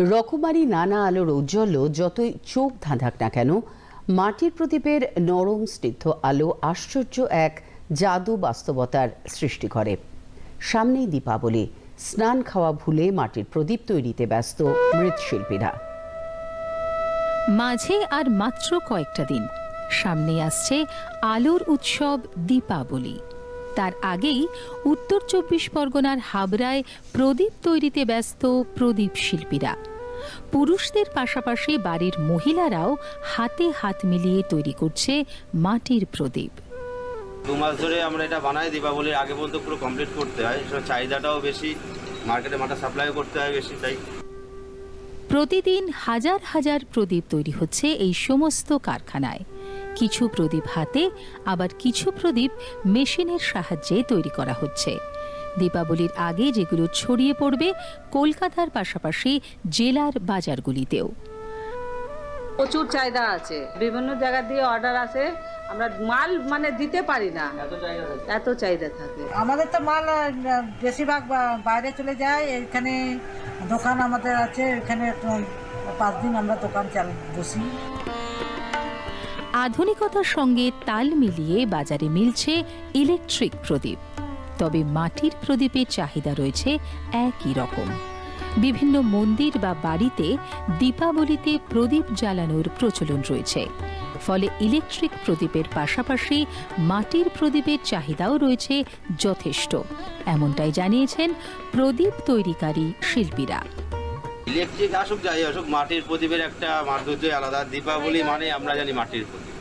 রকমারি নানা আলোর ঔজ্জ্বল্য যতই চোখ ধাঁধাক না কেন, মাটির প্রদীপের নরম স্নিগ্ধ আলো আশ্চর্য এক জাদু বাস্তবতার সৃষ্টি করে। সামনেই দীপাবলি, স্নান খাওয়া ভুলে মাটির প্রদীপ তৈরিতে ব্যস্ত মৃৎশিল্পীরা। মাঝে আর মাত্র কয়েকটা দিন সামনে আসছে আলোর উৎসব দীপাবলি। তার আগেই উত্তর চব্বিশ পরগনার হাবড়ায় প্রদীপ তৈরিতে ব্যস্ত প্রদীপ শিল্পীরা। পুরুষদের পাশাপাশি বাড়ির মহিলারাও হাতে হাত মিলিয়ে তৈরি করছে মাটির প্রদীপ। দু মাস ধরে আমরা এটা বানাই দীপাবলির আগে পর্যন্ত পুরো কমপ্লিট করতে হয় চাহিদাটাও বেশি মার্কেটে মাটা সাপ্লাই করতে হয় বেশি তাই। প্রতিদিন হাজার হাজার প্রদীপ তৈরি হচ্ছে এই সমস্ত কারখানায়। কিছু প্রদীপ হাতে আবার কিছু প্রদীপ মেশিনের সাহায্যে তৈরি করা হচ্ছে। দীপাবলির আগে যেগুলো ছড়িয়ে পড়বে কলকাতার পাশাপাশি জেলার বাজারগুলিতেও। প্রচুর চাহিদা আছে। বিভিন্ন জায়গা দিয়ে অর্ডার আছে আমরা মাল মানে দিতে পারি না। এত চাহিদা থাকে। আমাদের তো মাল বেশিরভাগ বাইরে চলে যায়। এখানে দোকান আমাদের আছে। এখানে পাঁচ দিন আমরা দোকান চাল বসি। আধুনিকতার সঙ্গে তাল মিলিয়ে বাজারে মিলছে ইলেকট্রিক প্রদীপ। তবে মাটির প্রদীপের চাহিদা রয়েছে একই রকম। বিভিন্ন মন্দির বা বাড়িতে দীপাবলিতে প্রদীপ জ্বালানোর প্রচলন রয়েছে। ফলে ইলেকট্রিক প্রদীপের পাশাপাশি মাটির প্রদীপের চাহিদাও রয়েছে যথেষ্ট। এমনটাই জানিয়েছেন প্রদীপ তৈরিকারী শিল্পীরা। ইলেকট্রিক আসুক, যাই আসুক, মাটির প্রদীপের একটা মাধুর্য আলাদা। দীপাবলি মানে আমরা জানি মাটির প্রদীপ।